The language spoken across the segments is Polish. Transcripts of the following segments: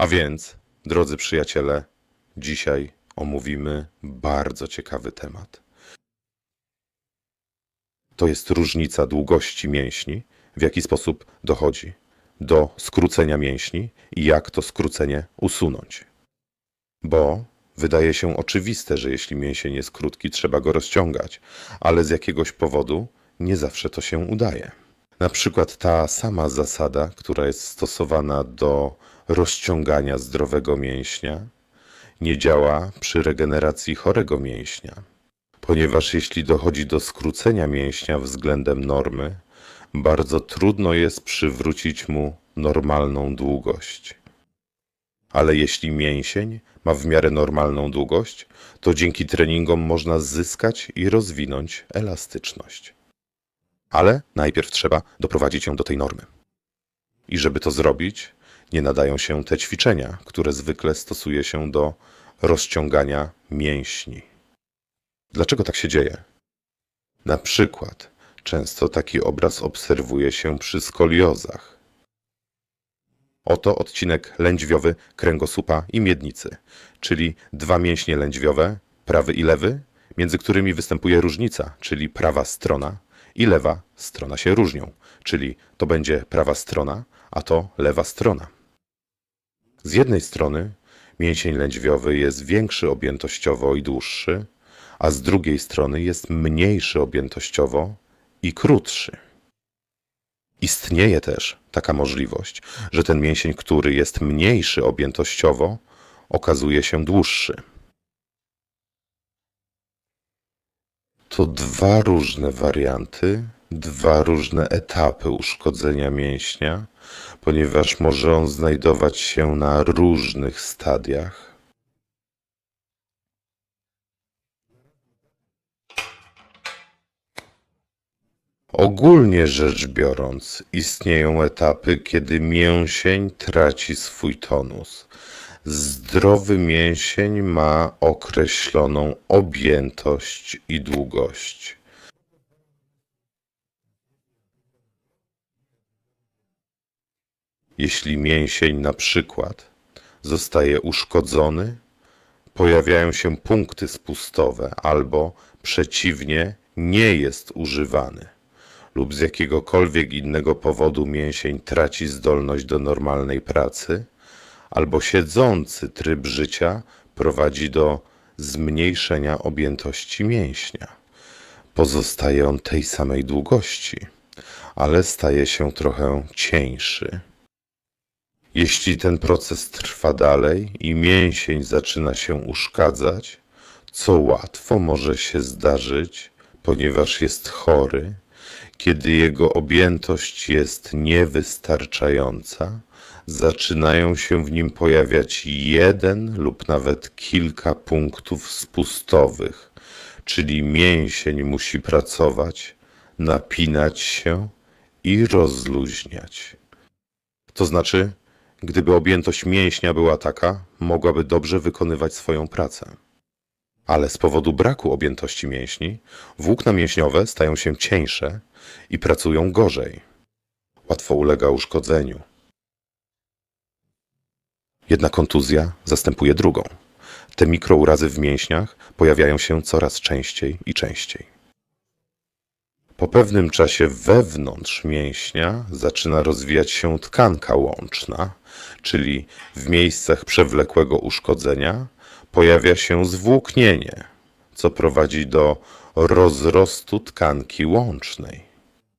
A więc, drodzy przyjaciele, dzisiaj omówimy bardzo ciekawy temat. To jest różnica długości mięśni, w jaki sposób dochodzi do skrócenia mięśni i jak to skrócenie usunąć. Bo wydaje się oczywiste, że jeśli mięsień jest krótki, trzeba go rozciągać, ale z jakiegoś powodu nie zawsze to się udaje. Na przykład ta sama zasada, która jest stosowana do rozciągania zdrowego mięśnia, nie działa przy regeneracji chorego mięśnia, ponieważ jeśli dochodzi do skrócenia mięśnia względem normy, bardzo trudno jest przywrócić mu normalną długość. Ale jeśli mięsień ma w miarę normalną długość, to dzięki treningom można zyskać i rozwinąć elastyczność. Ale najpierw trzeba doprowadzić ją do tej normy. I żeby to zrobić, nie nadają się te ćwiczenia, które zwykle stosuje się do rozciągania mięśni. Dlaczego tak się dzieje? Na przykład, często taki obraz obserwuje się przy skoliozach. Oto odcinek lędźwiowy kręgosłupa i miednicy, czyli dwa mięśnie lędźwiowe, prawy i lewy, między którymi występuje różnica, czyli prawa strona i lewa strona się różnią, czyli to będzie prawa strona, a to lewa strona. Z jednej strony mięsień lędźwiowy jest większy objętościowo i dłuższy, a z drugiej strony jest mniejszy objętościowo i krótszy. Istnieje też taka możliwość, że ten mięsień, który jest mniejszy objętościowo, okazuje się dłuższy. To dwa różne warianty, dwa różne etapy uszkodzenia mięśnia, ponieważ może on znajdować się na różnych stadiach. Ogólnie rzecz biorąc, istnieją etapy, kiedy mięsień traci swój tonus. Zdrowy mięsień ma określoną objętość i długość. Jeśli mięsień na przykład zostaje uszkodzony, pojawiają się punkty spustowe albo przeciwnie nie jest używany lub z jakiegokolwiek innego powodu mięsień traci zdolność do normalnej pracy, albo siedzący tryb życia prowadzi do zmniejszenia objętości mięśnia. Pozostaje on tej samej długości, ale staje się trochę cieńszy. Jeśli ten proces trwa dalej i mięsień zaczyna się uszkadzać, co łatwo może się zdarzyć, ponieważ jest chory, kiedy jego objętość jest niewystarczająca, zaczynają się w nim pojawiać jeden lub nawet kilka punktów spustowych, czyli mięsień musi pracować, napinać się i rozluźniać. To znaczy, gdyby objętość mięśnia była taka, mogłaby dobrze wykonywać swoją pracę. Ale z powodu braku objętości mięśni, włókna mięśniowe stają się cieńsze i pracują gorzej. Łatwo ulega uszkodzeniu. Jedna kontuzja zastępuje drugą. Te mikrourazy w mięśniach pojawiają się coraz częściej i częściej. Po pewnym czasie wewnątrz mięśnia zaczyna rozwijać się tkanka łączna, czyli w miejscach przewlekłego uszkodzenia pojawia się zwłóknienie, co prowadzi do rozrostu tkanki łącznej.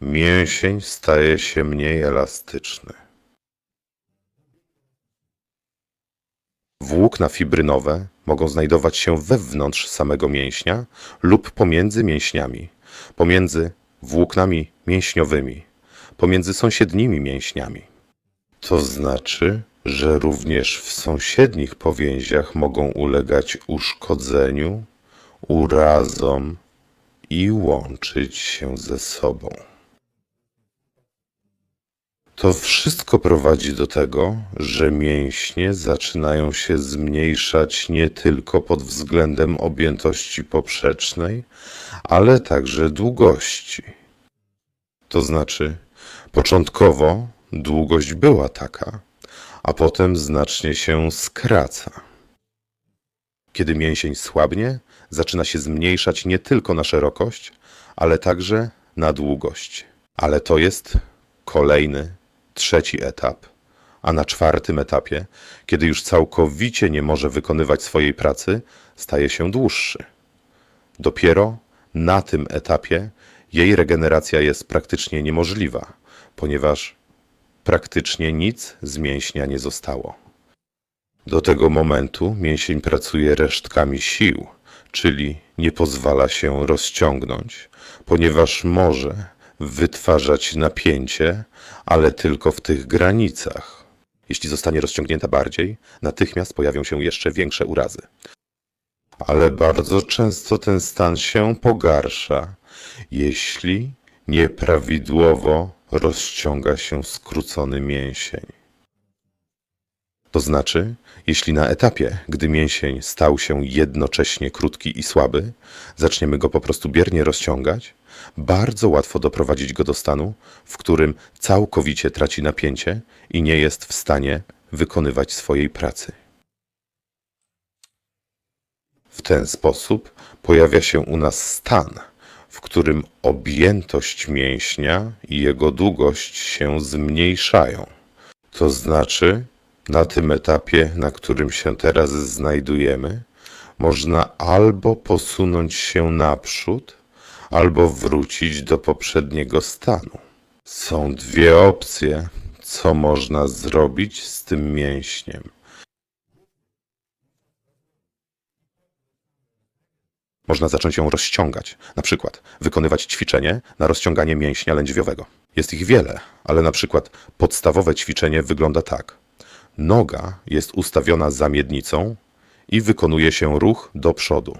Mięsień staje się mniej elastyczny. Włókna fibrynowe mogą znajdować się wewnątrz samego mięśnia lub pomiędzy mięśniami, pomiędzy włóknami mięśniowymi, pomiędzy sąsiednimi mięśniami. To znaczy, że również w sąsiednich powięziach mogą ulegać uszkodzeniu, urazom i łączyć się ze sobą. To wszystko prowadzi do tego, że mięśnie zaczynają się zmniejszać nie tylko pod względem objętości poprzecznej, ale także długości. To znaczy, początkowo długość była taka, a potem znacznie się skraca. Kiedy mięsień słabnie, zaczyna się zmniejszać nie tylko na szerokość, ale także na długość. Ale to jest kolejny, trzeci etap. A na czwartym etapie, kiedy już całkowicie nie może wykonywać swojej pracy, staje się dłuższy. Dopiero na tym etapie jej regeneracja jest praktycznie niemożliwa, ponieważ praktycznie nic z mięśnia nie zostało. Do tego momentu mięsień pracuje resztkami sił, czyli nie pozwala się rozciągnąć, ponieważ może wytwarzać napięcie, ale tylko w tych granicach. Jeśli zostanie rozciągnięta bardziej, natychmiast pojawią się jeszcze większe urazy. Ale bardzo często ten stan się pogarsza, jeśli nieprawidłowo rozciąga się skrócony mięsień. To znaczy, jeśli na etapie, gdy mięsień stał się jednocześnie krótki i słaby, zaczniemy go po prostu biernie rozciągać, bardzo łatwo doprowadzić go do stanu, w którym całkowicie traci napięcie i nie jest w stanie wykonywać swojej pracy. W ten sposób pojawia się u nas stan, w którym objętość mięśnia i jego długość się zmniejszają. To znaczy, na tym etapie, na którym się teraz znajdujemy, można albo posunąć się naprzód, albo wrócić do poprzedniego stanu. Są dwie opcje, co można zrobić z tym mięśniem. Można zacząć ją rozciągać, na przykład wykonywać ćwiczenie na rozciąganie mięśnia lędźwiowego. Jest ich wiele, ale na przykład podstawowe ćwiczenie wygląda tak. Noga jest ustawiona za miednicą i wykonuje się ruch do przodu.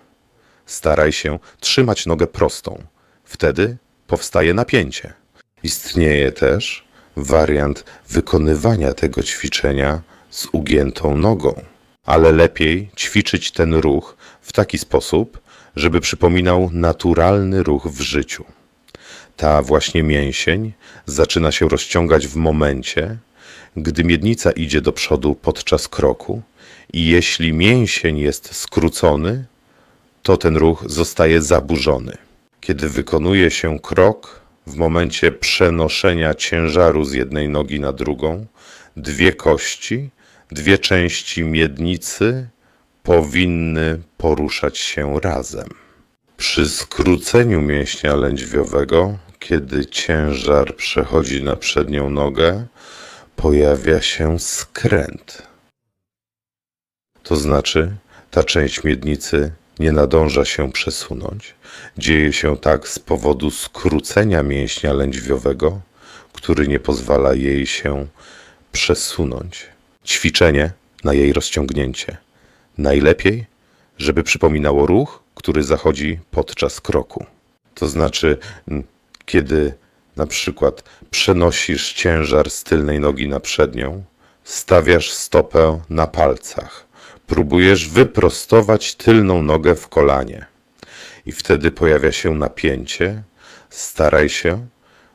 Staraj się trzymać nogę prostą. Wtedy powstaje napięcie. Istnieje też wariant wykonywania tego ćwiczenia z ugiętą nogą, ale lepiej ćwiczyć ten ruch w taki sposób, żeby przypominał naturalny ruch w życiu. Ta właśnie mięsień zaczyna się rozciągać w momencie, gdy miednica idzie do przodu podczas kroku i jeśli mięsień jest skrócony, to ten ruch zostaje zaburzony. Kiedy wykonuje się krok, w momencie przenoszenia ciężaru z jednej nogi na drugą, dwie kości, dwie części miednicy powinny poruszać się razem. Przy skróceniu mięśnia lędźwiowego, kiedy ciężar przechodzi na przednią nogę, pojawia się skręt. To znaczy, ta część miednicy nie nadąża się przesunąć. Dzieje się tak z powodu skrócenia mięśnia lędźwiowego, który nie pozwala jej się przesunąć. Ćwiczenie na jej rozciągnięcie. Najlepiej, żeby przypominało ruch, który zachodzi podczas kroku. To znaczy, kiedy na przykład przenosisz ciężar z tylnej nogi na przednią, stawiasz stopę na palcach, próbujesz wyprostować tylną nogę w kolanie i wtedy pojawia się napięcie. Staraj się,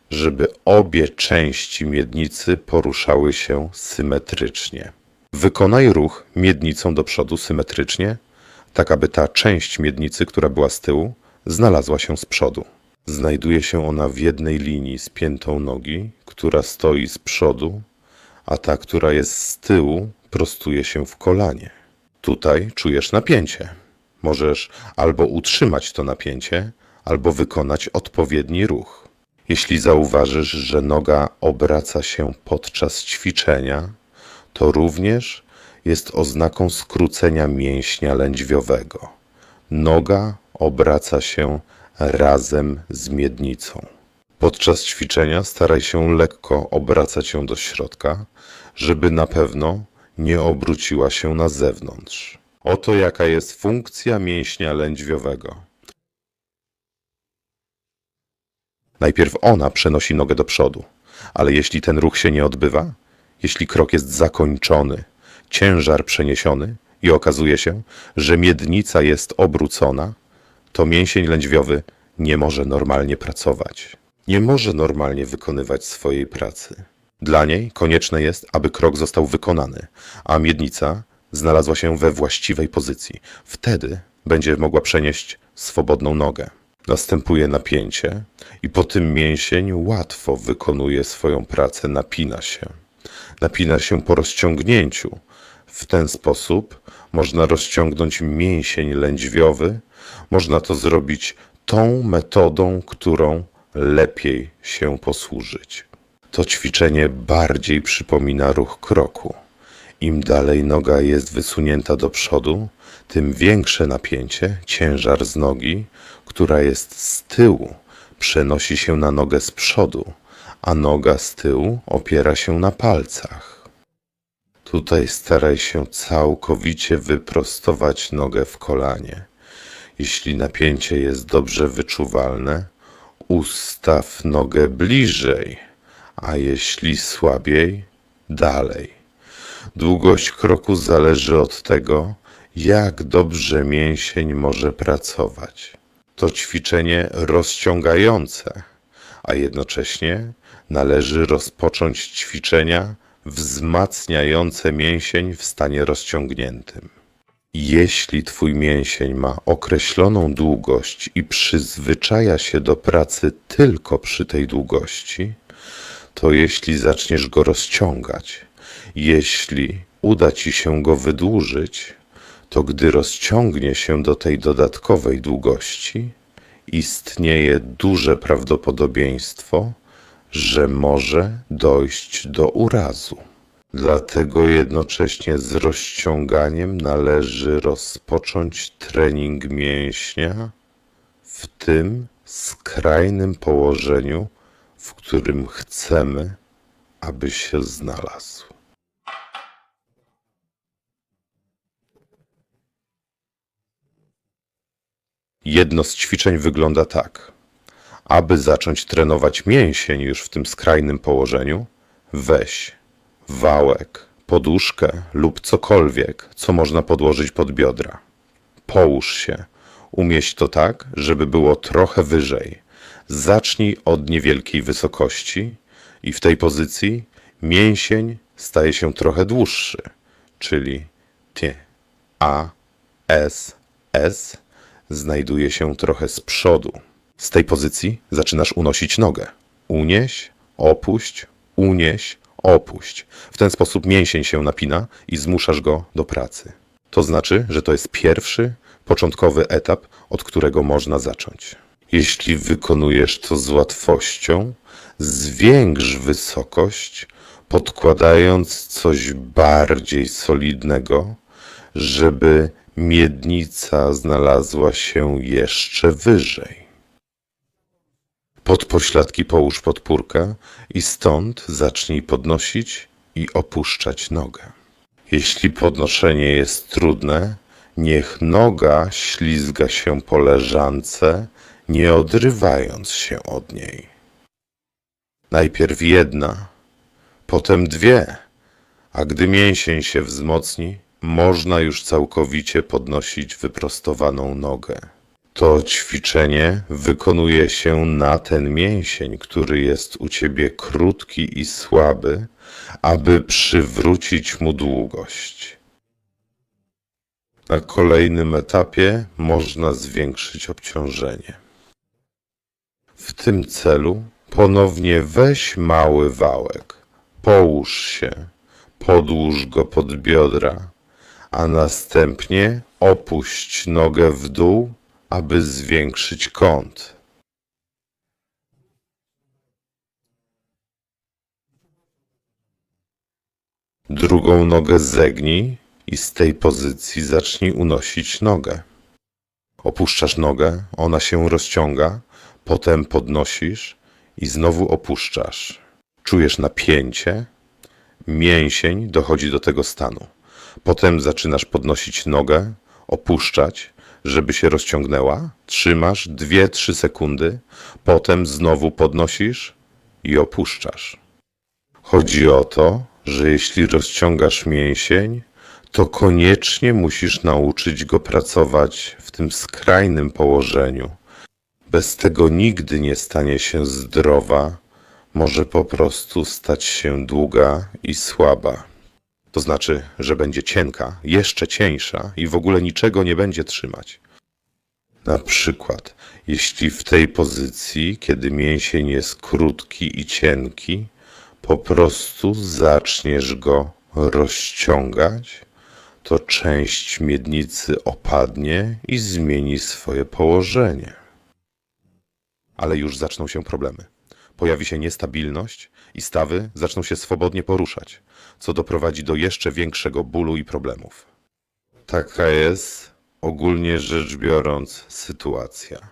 żeby obie części miednicy poruszały się symetrycznie. Wykonaj ruch miednicą do przodu symetrycznie, tak aby ta część miednicy, która była z tyłu, znalazła się z przodu. Znajduje się ona w jednej linii z piętą nogi, która stoi z przodu, a ta, która jest z tyłu, prostuje się w kolanie. Tutaj czujesz napięcie. Możesz albo utrzymać to napięcie, albo wykonać odpowiedni ruch. Jeśli zauważysz, że noga obraca się podczas ćwiczenia, to również jest oznaką skrócenia mięśnia lędźwiowego. Noga obraca się razem z miednicą. Podczas ćwiczenia staraj się lekko obracać ją do środka, żeby na pewno nie obróciła się na zewnątrz. Oto jaka jest funkcja mięśnia lędźwiowego. Najpierw ona przenosi nogę do przodu, ale jeśli ten ruch się nie odbywa, jeśli krok jest zakończony, ciężar przeniesiony i okazuje się, że miednica jest obrócona, to mięsień lędźwiowy nie może normalnie pracować. Nie może normalnie wykonywać swojej pracy. Dla niej konieczne jest, aby krok został wykonany, a miednica znalazła się we właściwej pozycji. Wtedy będzie mogła przenieść swobodną nogę. Następuje napięcie i po tym mięsień łatwo wykonuje swoją pracę, napina się. Napina się po rozciągnięciu. W ten sposób można rozciągnąć mięsień lędźwiowy. Można to zrobić tą metodą, którą lepiej się posłużyć. To ćwiczenie bardziej przypomina ruch kroku. Im dalej noga jest wysunięta do przodu, tym większe napięcie, ciężar z nogi, która jest z tyłu, przenosi się na nogę z przodu, a noga z tyłu opiera się na palcach. Tutaj staraj się całkowicie wyprostować nogę w kolanie. Jeśli napięcie jest dobrze wyczuwalne, ustaw nogę bliżej, a jeśli słabiej, dalej. Długość kroku zależy od tego, jak dobrze mięsień może pracować. To ćwiczenie rozciągające, a jednocześnie należy rozpocząć ćwiczenia wzmacniające mięsień w stanie rozciągniętym. Jeśli Twój mięsień ma określoną długość i przyzwyczaja się do pracy tylko przy tej długości, to jeśli zaczniesz go rozciągać, jeśli uda Ci się go wydłużyć, to gdy rozciągnie się do tej dodatkowej długości, istnieje duże prawdopodobieństwo, że może dojść do urazu. Dlatego jednocześnie z rozciąganiem należy rozpocząć trening mięśnia w tym skrajnym położeniu, w którym chcemy, aby się znalazł. Jedno z ćwiczeń wygląda tak. Aby zacząć trenować mięsień już w tym skrajnym położeniu, weź wałek, poduszkę lub cokolwiek, co można podłożyć pod biodra. Połóż się. Umieść to tak, żeby było trochę wyżej. Zacznij od niewielkiej wysokości i w tej pozycji mięsień staje się trochę dłuższy, czyli T, A, S, S znajduje się trochę z przodu. Z tej pozycji zaczynasz unosić nogę. Unieś, opuść, unieś, opuść. W ten sposób mięsień się napina i zmuszasz go do pracy. To znaczy, że to jest pierwszy, początkowy etap, od którego można zacząć. Jeśli wykonujesz to z łatwością, zwiększ wysokość, podkładając coś bardziej solidnego, żeby miednica znalazła się jeszcze wyżej. Pod pośladki połóż podpórkę i stąd zacznij podnosić i opuszczać nogę. Jeśli podnoszenie jest trudne, niech noga ślizga się po leżance, nie odrywając się od niej. Najpierw jedna, potem dwie, a gdy mięsień się wzmocni, można już całkowicie podnosić wyprostowaną nogę. To ćwiczenie wykonuje się na ten mięsień, który jest u ciebie krótki i słaby, aby przywrócić mu długość. Na kolejnym etapie można zwiększyć obciążenie. W tym celu ponownie weź mały wałek, połóż się, podłóż go pod biodra, a następnie opuść nogę w dół, aby zwiększyć kąt. Drugą nogę zegnij i z tej pozycji zacznij unosić nogę. Opuszczasz nogę, ona się rozciąga, potem podnosisz i znowu opuszczasz. Czujesz napięcie, mięsień dochodzi do tego stanu. Potem zaczynasz podnosić nogę, opuszczać, żeby się rozciągnęła. Trzymasz 2-3 sekundy, potem znowu podnosisz i opuszczasz. Chodzi o to, że jeśli rozciągasz mięsień, to koniecznie musisz nauczyć go pracować w tym skrajnym położeniu. Bez tego nigdy nie stanie się zdrowa, może po prostu stać się długa i słaba. To znaczy, że będzie cienka, jeszcze cieńsza i w ogóle niczego nie będzie trzymać. Na przykład, jeśli w tej pozycji, kiedy mięsień jest krótki i cienki, po prostu zaczniesz go rozciągać, to część miednicy opadnie i zmieni swoje położenie. Ale już zaczną się problemy. Pojawi się niestabilność i stawy zaczną się swobodnie poruszać, co doprowadzi do jeszcze większego bólu i problemów. Taka jest, ogólnie rzecz biorąc, sytuacja.